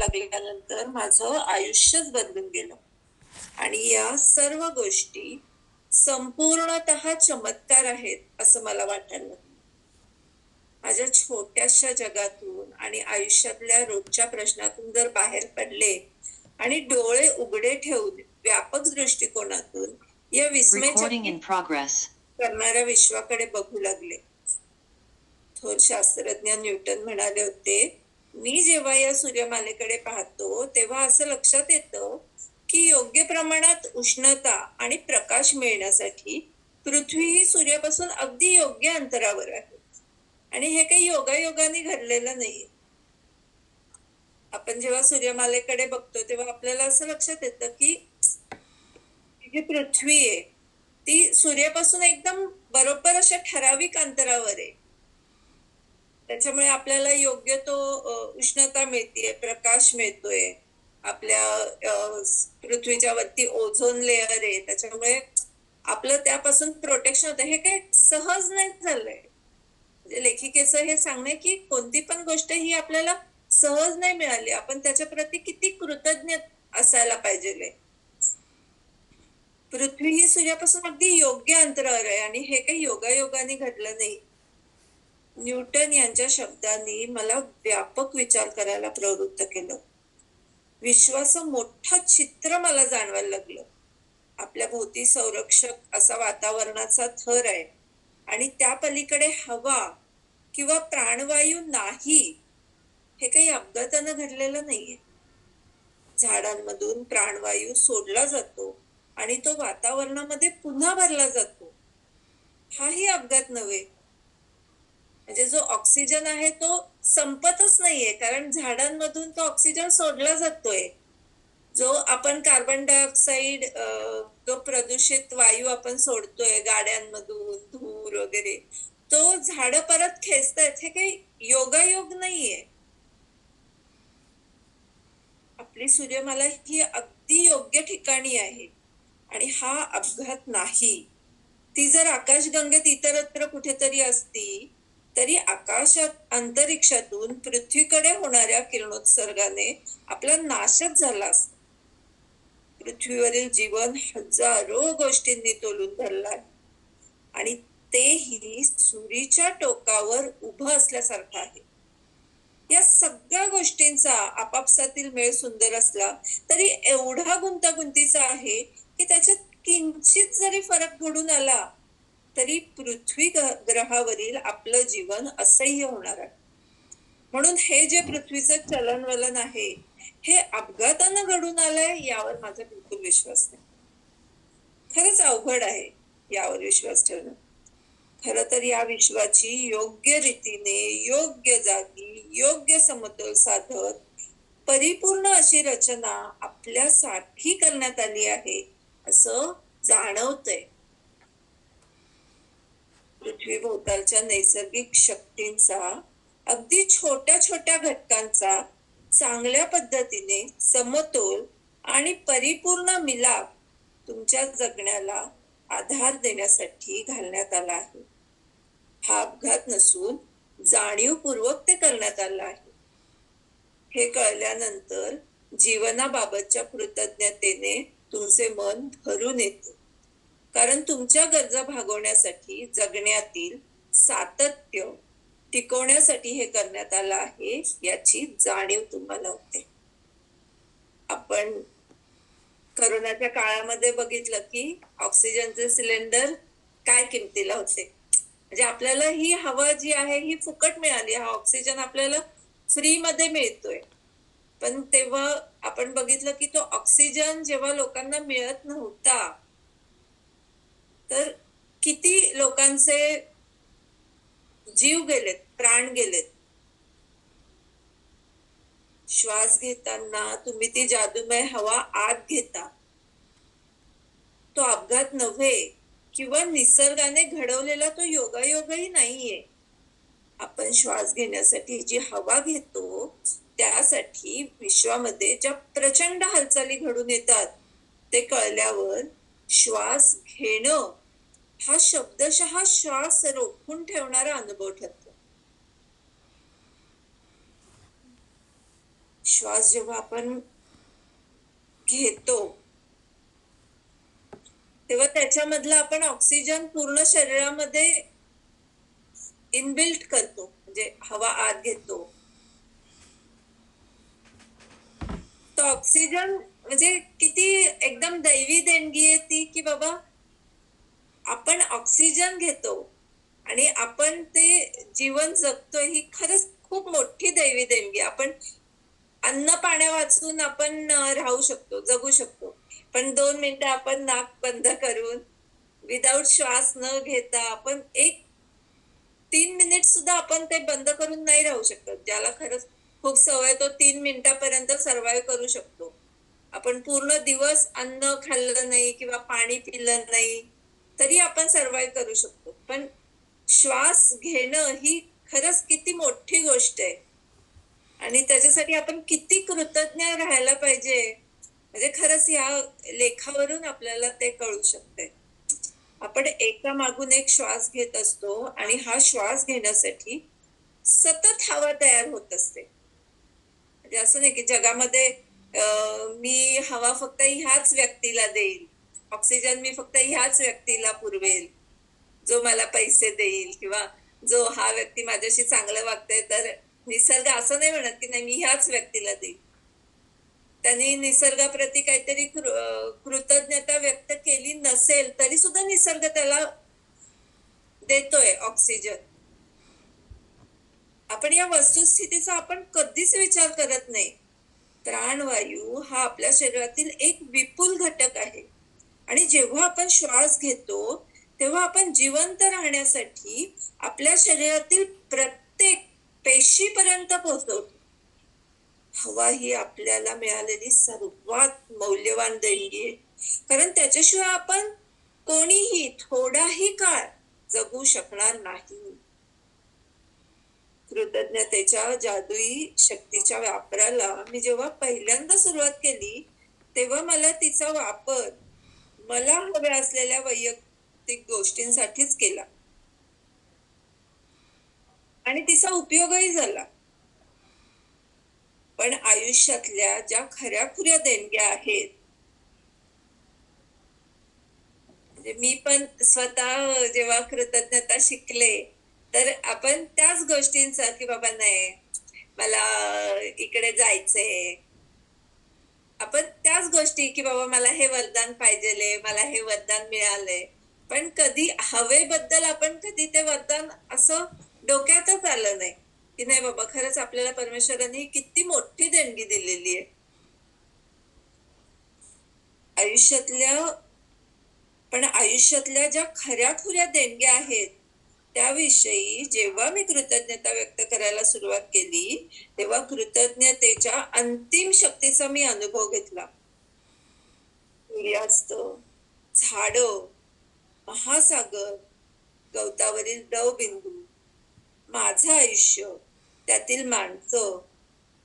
लागल्यानंतर माझं आयुष्यच बदलून गेलं. आणि या सर्व गोष्टी संपूर्णत चमत्कार आहेत असं मला वाटायला. लागलं माझ्या छोट्याशा जगातून आणि आयुष्यातल्या रोजच्या प्रश्नातून जर बाहेर पडले आणि डोळे उघडे ठेवून व्यापक दृष्टिकोनातून या विस्मय. करणाऱ्या विश्वाकडे बघू लागले. थोर शास्त्रज्ञ न्यूटन म्हणाले होते मी जेव्हा या सूर्यमालेकडे पाहतो तेव्हा असं लक्षात येतं की योग्य प्रमाणात उष्णता आणि प्रकाश मिळण्यासाठी पृथ्वी ही सूर्यापासून अगदी योग्य अंतरावर आहे. आणि हे काही योगायोगाने घडलेलं नाहीये. आपण जेव्हा सूर्यमालेकडे बघतो तेव्हा आपल्याला असं लक्षात येतं की जी पृथ्वी आहे ती सूर्यापासून एकदम बरोबर अशा ठराविक अंतरावर आहे. त्याच्यामुळे आपल्याला योग्य तो उष्णता मिळतीये प्रकाश मिळतोय. आपल्या पृथ्वीच्या वरती ओझोन लेअर आहे. त्याच्यामुळे आपलं त्यापासून प्रोटेक्शन होतं. हे काही सहज नाही झालंय. म्हणजे लेखिकेचं हे सांगणे की कोणती पण गोष्ट ही आपल्याला सहज नाही मिळाली. आपण त्याच्या प्रती किती कृतज्ञ असायला पाहिजे पृथ्वी ही सूर्यापासून अगदी योग्य अंतरावर आहे आणि हे काही योगायोगाने घडलं नाही. न्यूटन यांच्या शब्दांनी मला व्यापक विचार करायला प्रवृत्त केलं. विश्वाचं मोठं चित्र मला जाणवायला लागलं. आपल्या भोवती संरक्षक असा वातावरणाचा थर आहे आणि त्या पलीकडे हवा किंवा प्राणवायू नाही हे काही अपघातानं घडलेलं नाहीये. झाडांमधून प्राणवायू सोडला जातो आणि तो वातावरणामध्ये पुन्हा भरला जातो. हाही अपघात नव्हे म्हणजे जो ऑक्सिजन आहे तो संपतच नाहीये. कारण झाडांमधून तो ऑक्सिजन सोडला जातोय. जो आपण कार्बन डायऑक्साईड जो प्रदूषित वायू आपण सोडतोय गाड्यांमधून धूर वगैरे तो झाड परत खेचतायत. हे काही योगायोग नाहीये. आपली सूर्यमाला ही अगदी योग्य ठिकाणी आहे. आणि हा अपघात नाही. ती जर आकाशगंगेत इतरत्र कुठेतरी असती तरी आकाशात अंतरिक्षातून पृथ्वीकडे होणाऱ्या किरणोत्सर्गाने आपला नाशच झाला असता. पृथ्वीवरील जीवन हजारो गोष्टींनी तोलून धरला आहे. आणि तेही सुरीच्या टोकावर उभं असल्यासारखं आहे. या सगळ्या गोष्टींचा आपापसातील मेळ सुंदर असला तरी एवढा गुंतागुंतीचा आहे की त्याच्यात किंचित जरी फरक घडून आला तरी पृथ्वी ग्रहावरील आपलं जीवन असह्य होणार आहे. म्हणून हे जे पृथ्वीचं चलनवलन आहे हे अपघातानं घडून आलंय यावर माझा बिलकुल विश्वास नाही. खरंच अवघड आहे यावर विश्वास ठेवणं. खर तर या विश्वाची योग्य रीतीने योग्य जागी योग्य समतोल साधत परिपूर्ण अशी रचना आपल्यासाठी करण्यात आली आहे असं जाणवतंय. पृथ्वी भोवतालच्या नैसर्गिक शक्तींचा अगदी छोट्या छोट्या घटकांचा चांगल्या पद्धतीने समतोल आणि परिपूर्ण मिलाप तुमच्या जगण्याला आधार देण्यासाठी घालण्यात आला आहे. हा अपघात नसून जाणीवपूर्वक ते करण्यात आलं आहे. हे कळल्यानंतर जीवनाबाबतच्या कृतज्ञतेने तुमचे मन भरून येते. कारण तुमच्या गरजा भागवण्यासाठी जगण्यातील सातत्य टिकवण्यासाठी हे करण्यात आलं आहे याची जाणीव तुम्हाला होते. आपण करोनाच्या काळामध्ये बघितलं की ऑक्सिजनचे सिलेंडर काय किमतीला होते? म्हणजे आपल्याला ही हवा जी आहे ही फुकट मिळाली. हा ऑक्सिजन आपल्याला फ्री मध्ये मिळतोय. पण तेव्हा आपण बघितलं की तो ऑक्सिजन जेव्हा लोकांना मिळत नव्हता तर किती लोकांचे जीव गेलेत प्राण गेलेत? श्वास घेताना तुम्ही ती जादूमय हवा आत घेता. तो अपघात नव्हे किंवा निसर्गाने घडवलेला तो योगायोगही नाहीये. आपण श्वास घेण्यासाठी जी हवा घेतो त्यासाठी विश्वामध्ये ज्या प्रचंड हालचाली घडून येतात ते कळल्यावर श्वास घेणं हा शब्दशः श्वास रोखून ठेवणारा अनुभव ठरतो. श्वास जेव्हा आपण घेतो तेव्हा त्याच्यामधला आपण ऑक्सिजन पूर्ण शरीरामध्ये इनबिल्ट करतो म्हणजे हवा आत घेतो. तो ऑक्सिजन म्हणजे किती एकदम दैवी देणगी आहे ती की बाबा आपण ऑक्सिजन घेतो आणि आपण ते जीवन जगतोय ही खरंच खूप मोठी दैवी देणगी आपण अन्न पाण्या वाचून आपण राहू शकतो जगू शकतो. पण दोन मिनिटं आपण नाक बंद करून विदाऊट श्वास न घेता आपण एक तीन मिनिट सुद्धा आपण ते बंद करून नाही राहू शकत. ज्याला खरंच खूप सवय तो तीन मिनिटापर्यंत सर्वाईव्ह करू शकतो. आपण पूर्ण दिवस अन्न खाल्लं नाही किंवा पाणी पिलं नाही. तरी आपण सर्वाईव्ह करू शकतो. पण श्वास घेणं ही खरंच किती मोठी गोष्ट आहे. आणि त्याच्यासाठी आपण किती कृतज्ञ राहायला पाहिजे. म्हणजे खरंच या लेखावरून आपल्याला ते कळू शकते आपण एका मागून एक श्वास घेत असतो आणि हा श्वास घेण्यासाठी सतत हवा तयार होत असते. म्हणजे असं नाही की जगामध्ये मी हवा फक्त ह्याच व्यक्तीला देईल. ऑक्सिजन मी फक्त ह्याच व्यक्तीला पुरवेल जो मला पैसे देईल किंवा जो हा व्यक्ती माझ्याशी चांगलं वागतोय तर निसर्ग असं नाही म्हणत की नाही मी ह्याच व्यक्तीला देईल. त्यांनी निसर्गाप्रती काहीतरी कृतज्ञता व्यक्त केली नसेल तरी सुद्धा निसर्ग त्याला देतोय ऑक्सिजन. आपण या वस्तुस्थितीचा आपण कधीच विचार करत नाही. प्राणवायू हा आपल्या शरीरातील एक विपुल घटक आहे. आणि जेव्हा आपण श्वास घेतो तेव्हा आपण जिवंत राहण्यासाठी आपल्या शरीरातील प्रत्येक पेशीपर्यंत पोहोचवतो. हवा ही आपल्याला मिळालेली सर्वात मौल्यवान देणगी आहे. कारण त्याच्याशिवाय आपण कोणीही थोडाही काळ जगू शकणार नाही. कृतज्ञतेच्या जादुई शक्तीच्या वापराला मी जेव्हा पहिल्यांदा सुरुवात केली तेव्हा मला तिचा वापर मला हव्या असलेल्या वैयक्तिक गोष्टींसाठीच केला. आणि तिचा उपयोगही झाला. पण आयुष्यातल्या ज्या खऱ्या खुऱ्या देणग्या आहेत म्हणजे मी पण स्वतः जेव्हा कृतज्ञता शिकले तर आपण त्याच गोष्टींचा की बाबा नाही मला इकडे जायचंय आपण त्याच गोष्टी की बाबा मला हे वरदान पाहिजेले मला हे वरदान मिळालंय पण कधी हवेबद्दल आपण कधी ते वरदान असं डोक्यातच आलं नाही. की नाही बाबा खरंच आपल्याला परमेश्वरांनी किती मोठी देणगी दिलेली आहे. आयुष्यातल्या पण आयुष्यातल्या ज्या खऱ्या खुऱ्या देणग्या आहेत त्याविषयी जेव्हा मी कृतज्ञता व्यक्त करायला सुरुवात केली तेव्हा कृतज्ञतेच्या अंतिम शक्तीचा मी अनुभव घेतला. सूर्यास्त झाड महासागर गवतावरील बिंदू माझं आयुष्य त्यातील माणसं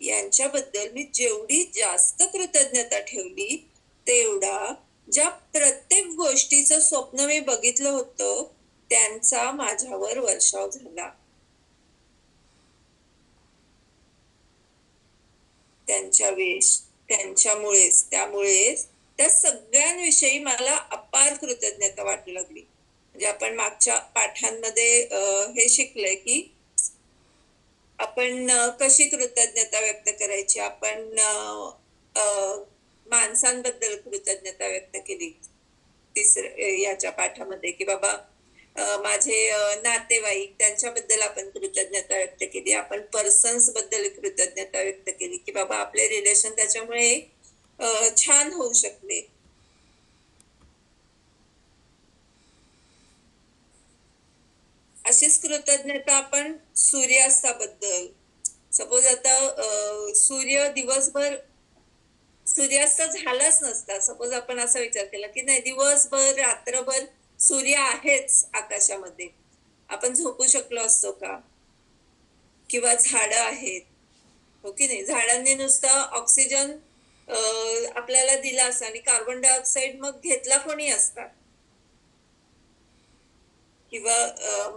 यांच्याबद्दल मी जेवढी जास्त कृतज्ञता ठेवली तेवढा ज्या प्रत्येक गोष्टीचं स्वप्न मी बघितलं होतं त्यांचा माझ्यावर वर्षाव झाला. त्यांच्या वेश त्यांच्यामुळेच त्यामुळेच त्या सगळ्यांविषयी मला अपार कृतज्ञता वाटू लागली. म्हणजे आपण मागच्या पाठांमध्ये हे शिकलंय की आपण कशी कृतज्ञता व्यक्त करायची? आपण माणसांबद्दल कृतज्ञता व्यक्त केली तिसर याच्या पाठामध्ये की बाबा माझे नातेवाईक त्यांच्याबद्दल आपण कृतज्ञता व्यक्त केली. आपण पर्सन्सबद्दल कृतज्ञता व्यक्त केली की बाबा आपले रिलेशन त्याच्यामुळे छान होऊ शकले. अशीच कृतज्ञता आपण सूर्यास्ताबद्दल. सपोज आता सूर्य दिवसभर सूर्यास्त झालाच नसता. सपोज आपण असा विचार केला की नाही दिवसभर रात्रभर सूर्य आहेच आकाशामध्ये. आपण झोपू शकलो असतो का? किंवा झाड आहेत. हो की नाही? झाडांनी नुसतं ऑक्सिजन आपल्याला दिला असता आणि कार्बन डायऑक्साईड मग घेतला कोणी असतात किंवा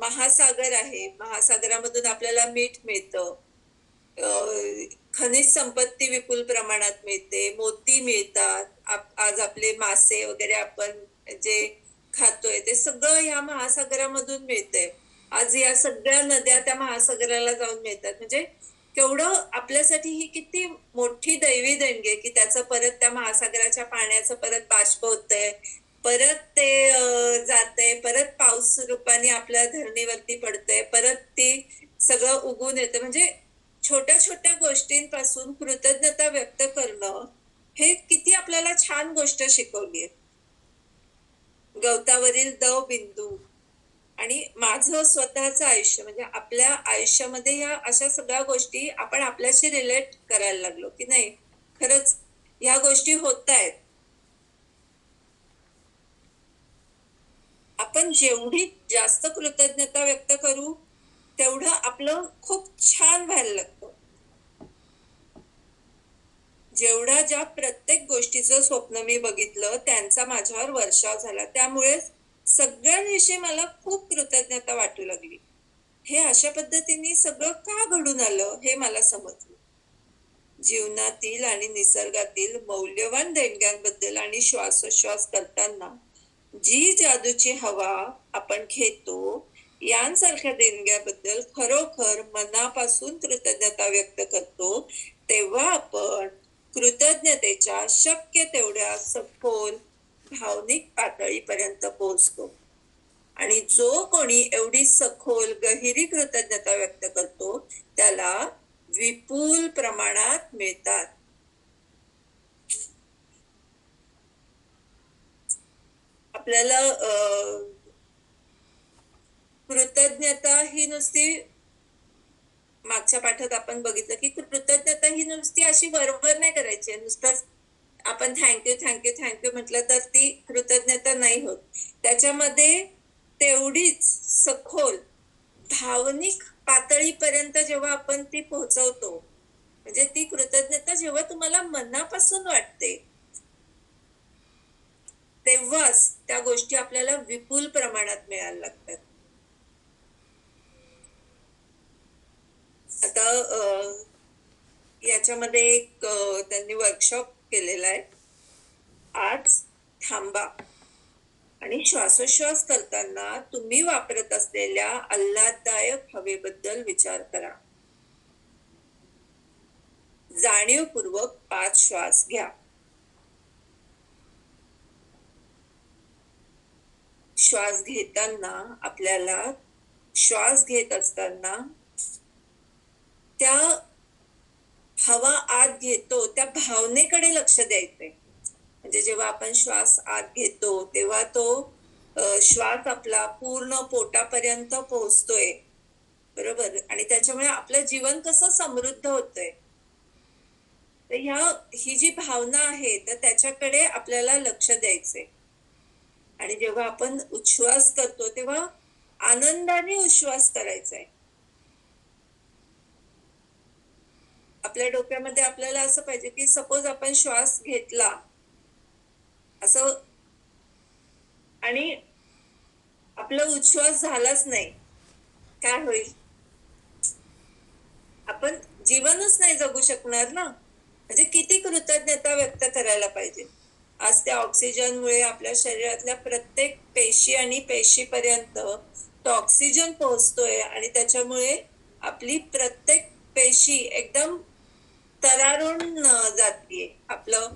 महासागर आहे. महासागरामधून आपल्याला मीठ मिळतं. खनिज संपत्ती विपुल प्रमाणात मिळते. मोती मिळतात. आज आपले मासे वगैरे आपण जे खातोय. ते सगळं ह्या महासागरामधून मिळतंय. आज या सगळ्या नद्या त्या महासागराला जाऊन मिळतात. म्हणजे केवढं आपल्यासाठी ही किती मोठी दैवी देणगी आहे की त्याचं परत त्या महासागराच्या पाण्याचं परत बाष्प होतंय परत ते जाते जातंय परत पाऊस रूपाने आपल्या धरणीवरती पडतंय परत ती सगळं उगून येतं. म्हणजे छोट्या छोट्या गोष्टींपासून कृतज्ञता व्यक्त करणं हे किती आपल्याला छान गोष्ट शिकवली आहे. गवतावरील दव बिंदू आणि माझं स्वतःचं आयुष्य म्हणजे आपल्या आयुष्यामध्ये ह्या अशा सगळ्या गोष्टी आपण आपल्याशी रिलेट करायला लागलो की नाही खरंच ह्या गोष्टी होत आहेत आपण जेवढी जास्त कृतज्ञता व्यक्त करू तेवढं आपलं खूप छान व्हायला लागतं. जेवढा ज्या प्रत्येक गोष्टीचं स्वप्न मी बघितलं त्यांचा माझ्यावर वर्षाव झाला. त्यामुळेच सगळ्यांविषयी मला खूप कृतज्ञता वाटू लागली. हे अशा पद्धतीने सगळं का घडून आलं हे मला समजलं. जीवनातील आणि निसर्गातील मौल्यवान देणग्यांबद्दल आणि श्वासोश्वास करताना जी जादूची हवा आपण घेतो यांसारख्या देणग्याबद्दल खरोखर मनापासून कृतज्ञता व्यक्त करतो तेव्हा आपण कृतज्ञतेच्या शक्य तेवढ्या सखोल भावनिक पातळीपर्यंत पोहोचतो. आणि जो कोणी एवढी सखोल गहिरी कृतज्ञता व्यक्त करतो त्याला विपुल प्रमाणात मिळतात. आपल्याला अं, कृतज्ञता ही नुसती मागच्या पाठात आपण बघितलं की कृतज्ञता ही नुसती अशी वरवर नाही करायची आहे. नुसतंच आपण थँक्यू थँक्यू थँक्यू म्हटलं तर ती कृतज्ञता नाही होत त्याच्यामध्ये तेवढीच सखोल भावनिक पातळीपर्यंत जेव्हा आपण ती पोहोचवतो म्हणजे ती कृतज्ञता जेव्हा तुम्हाला मनापासून वाटते तेव्हाच त्या गोष्टी आपल्याला विपुल प्रमाणात मिळायला लागतात आता अं, त्याच्यामध्ये एक त्यांनी वर्कशॉप केलेला आहे. आज थांबा. आणि श्वासोश्वास करताना तुम्ही वापरत असलेल्या आल्हाददायक हवेबद्दल विचार करा. जाणीवपूर्वक पाच श्वास घ्या. श्वास घेताना आपल्याला श्वास घेत असताना त्या हवा आत घेतो त्या भावनेकडे लक्ष द्यायचंय. म्हणजे जेव्हा आपण श्वास आत घेतो तेव्हा तो श्वास आपला पूर्ण पोटापर्यंत पोहोचतोय. बरोबर? आणि त्याच्यामुळे आपलं जीवन कसं समृद्ध होतंय. तर ह्या ही जी भावना आहे तर त्याच्याकडे आपल्याला लक्ष द्यायचंय. आणि जेव्हा आपण उच्छ्वास करतो तेव्हा आनंदाने उच्छ्वास करायचा आहे आपल्या डोक्यामध्ये आपल्याला असं पाहिजे की सपोज आपण श्वास घेतला असं आणि आपला उच्छ्वास झालाच नाही काय होईल? आपण जीवनच नाही जगू शकणार ना? म्हणजे किती कृतज्ञता व्यक्त करायला पाहिजे? आज त्या ऑक्सिजनमुळे आपल्या शरीरातल्या प्रत्येक पेशी आणि पेशीपर्यंत तो ऑक्सिजन पोहोचतोय आणि त्याच्यामुळे आपली प्रत्येक पेशी एकदम तरारून जातीये आपलं.